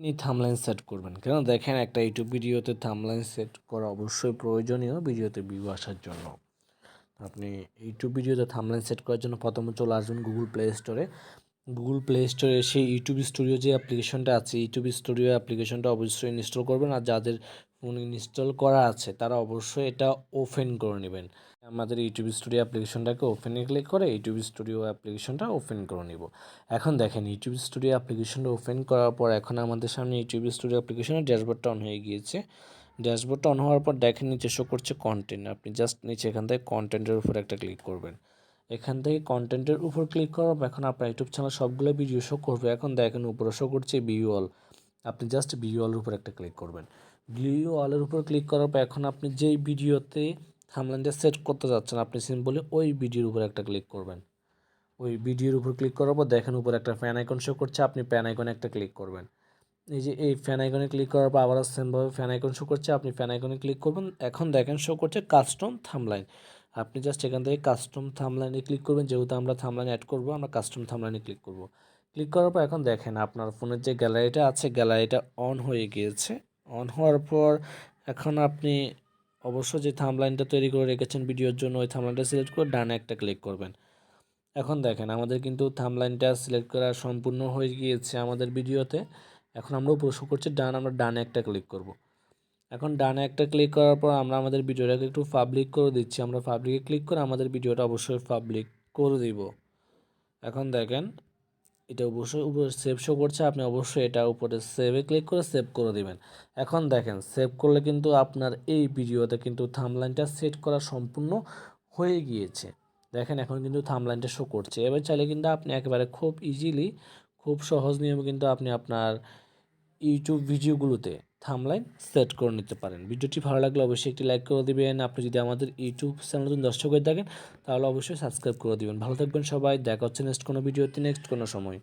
আপনি থামলাইন সেট করবেন। কেন? দেখেন একটা ইউটিউব ভিডিওতে থামলাইন সেট করা অবশ্যই প্রয়োজনীয় ভিডিওতে ভিউ আসার জন্য। আপনি ইউটিউব ভিডিওতে থামলাইন সেট করার জন্য প্রথমে চলে আসবেন গুগল প্লে স্টোরে গুগল প্লে স্টোরে এসে ইউটিউব স্টুডিও যে অ্যাপ্লিকেশনটা আছে ইউটিউব স্টুডিও অ্যাপ্লিকেশনটা অবশ্যই ইনস্টল করবেন আর যাদের ফোন ইনস্টল করা আছে, তারা অবশ্যই এটা ওপেন করে নেবেন। আমাদের ইউটিউব স্টুডিও অ্যাপ্লিকেশনটাকে ওপেনে ক্লিক করে ইউটিউব স্টুডিও অ্যাপ্লিকেশনটা ওপেন করে নিব। এখন দেখেন ইউটিউব স্টুডিও অ্যাপ্লিকেশনটা ওপেন করার পর এখন আমাদের সামনে ইউটিউব স্টুডিও অ্যাপ্লিকেশনের ড্যাশবোর্ডটা অন হয়ে গিয়েছে। ড্যাশবোর্ডটা অন হওয়ার পর দেখেন, নিচে শো করছে কন্টেন্ট আপনি জাস্ট নিচে এখান থেকে কন্টেন্টের উপর একটা ক্লিক করবেন। এখান থেকে কন্টেন্টের উপর ক্লিক পর এখন আপনার ইউটিউব চ্যানেল সবগুলো ভিডিও শো করবে। এখন দেখেন উপরে শো করছে ভিউ অল আপনি জাস্ট ভিউ অলের উপর একটা ক্লিক করবেন। ভিউ অলের উপর ক্লিক করার পর এখন আপনি যেই ভিডিওতে থামলাইনটা সেট করতে যাচ্ছেন, আপনি সিম্পলি ওই ভিডিওর উপর একটা ক্লিক করবেন। ওই ভিডিওর উপর ক্লিক করার পর দেখেন উপর একটা ফ্যান আইকন শো করছে, আপনি প্যান আইকনে একটা ক্লিক করবেন। এই যে এই ফ্যান আইকনে ক্লিক করার পর আবার সেমভাবে ফ্যান আইকন শো করছে, আপনি ফ্যান আইকনে ক্লিক করবেন। এখন দেখেন শো করছে কাস্টম থামলাইন আপনি জাস্ট এখান থেকে কাস্টম থামলাইনে ক্লিক করবেন। যেহেতু আমরা থামলাইন অ্যাড করব, আমরা কাস্টম থামলাইনে ক্লিক করব। ক্লিক করার পর এখন দেখেন আপনার ফোনের যে গ্যালারিটা আছে গ্যালারিটা অন হয়ে গিয়েছে। অন হওয়ার পর এখন আপনি অবশ্য যে থামলাইনটা তৈরি করে রেখেছেন ভিডিওর জন্য, ওই থামলাইনটা সিলেক্ট করে ডানে একটা ক্লিক করবেন। এখন দেখেন আমাদের কিন্তু থামলাইনটা সিলেক্ট করা সম্পূর্ণ হয়ে গিয়েছে আমাদের ভিডিওতে এখন আমরা উপরে করছি, ডান, আমরা ডানে একটা ক্লিক করব। এখন ডানে একটা ক্লিক করার পর আমরা আমাদের ভিডিওটাকে একটু পাবলিক করে দিচ্ছি। আমরা পাবলিকে ক্লিক করে আমাদের ভিডিওটা অবশ্যই পাবলিক করে দিব। এখন দেখেন, এটা অবশ্যই উপরে সেভ শো করছে, আপনি অবশ্যই এটা উপরে সেভে ক্লিক করে সেভ করে দিবেন। এখন দেখেন সেভ করলে কিন্তু আপনার এই ভিডিওতে কিন্তু থামলাইনটা সেট করা সম্পূর্ণ হয়ে গিয়েছে। দেখেন, এখন কিন্তু থামলাইনটা শো করছে। এবার চাইলে কিন্তু আপনি একেবারে খুব ইজিলি খুব সহজ নিয়মে কিন্তু আপনি আপনার ইউটিউব ভিডিওগুলোতে থামলাইন সেট করে নিতে পারেন। ভিডিওটি ভালো লাগলে অবশ্যই একটি লাইক করে দেবেন। আপনি যদি আমাদের ইউটিউব চ্যানেল দর্শক হয়ে থাকেন তাহলে অবশ্যই সাবস্ক্রাইব করে দেবেন। ভালো থাকবেন সবাই। দেখা হচ্ছে নেক্সট কোনো ভিডিওতে নেক্সট কোনো সময়।